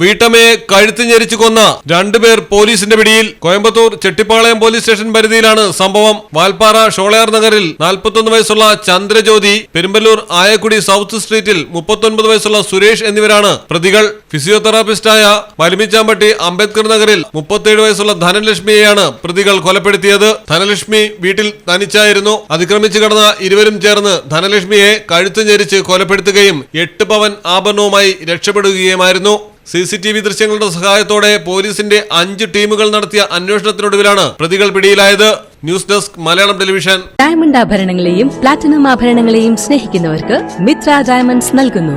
വീട്ടമ്മയെ കഴുത്ത് ഞെരിച്ചു കൊന്ന രണ്ടുപേർ പോലീസിന്റെ പിടിയിൽ കോയമ്പത്തൂർ ചെട്ടിപ്പാളയം പോലീസ് സ്റ്റേഷൻ പരിധിയിലാണ് സംഭവം. വാൽപ്പാറ ഷോളയാർ നഗറിൽ നാൽപ്പത്തൊന്ന് വയസ്സുള്ള ചന്ദ്രജ്യോതി പെരുമ്പല്ലൂർ ആയക്കുടി സൗത്ത് സ്ട്രീറ്റിൽ മുപ്പത്തൊൻപത് വയസ്സുള്ള സുരേഷ് എന്നിവരാണ് പ്രതികൾ. ഫിസിയോതെറാപ്പിസ്റ്റായ വലിമിച്ചാമ്പട്ടി അംബേദ്കർ നഗറിൽ മുപ്പത്തേഴ് വയസ്സുള്ള ധനലക്ഷ്മിയെയാണ് പ്രതികൾ കൊലപ്പെടുത്തിയത്. ധനലക്ഷ്മി വീട്ടിൽ തനിച്ചായിരുന്നു. അതിക്രമിച്ചു കടന്ന ഇരുവരും ചേർന്ന് ധനലക്ഷ്മിയെ കഴുത്ത് ഞെരിച്ച് കൊലപ്പെടുത്തുകയും എട്ട് പവൻ ആഭരണവുമായി രക്ഷപ്പെടുകയുമായിരുന്നു. സി സി ടി വി ദൃശ്യങ്ങളുടെ സഹായത്തോടെ പോലീസിന്റെ അഞ്ച് ടീമുകൾ നടത്തിയ അന്വേഷണത്തിനൊടുവിലാണ് പ്രതികൾ പിടിയിലായത്. News desk Malayalam television. Diamond ആഭരണങ്ങളെയും platinum ആഭരണങ്ങളെയും സ്നേഹിക്കുന്നവർക്ക് മിത്ര ഡയമണ്ട്സ് നൽകുന്നു.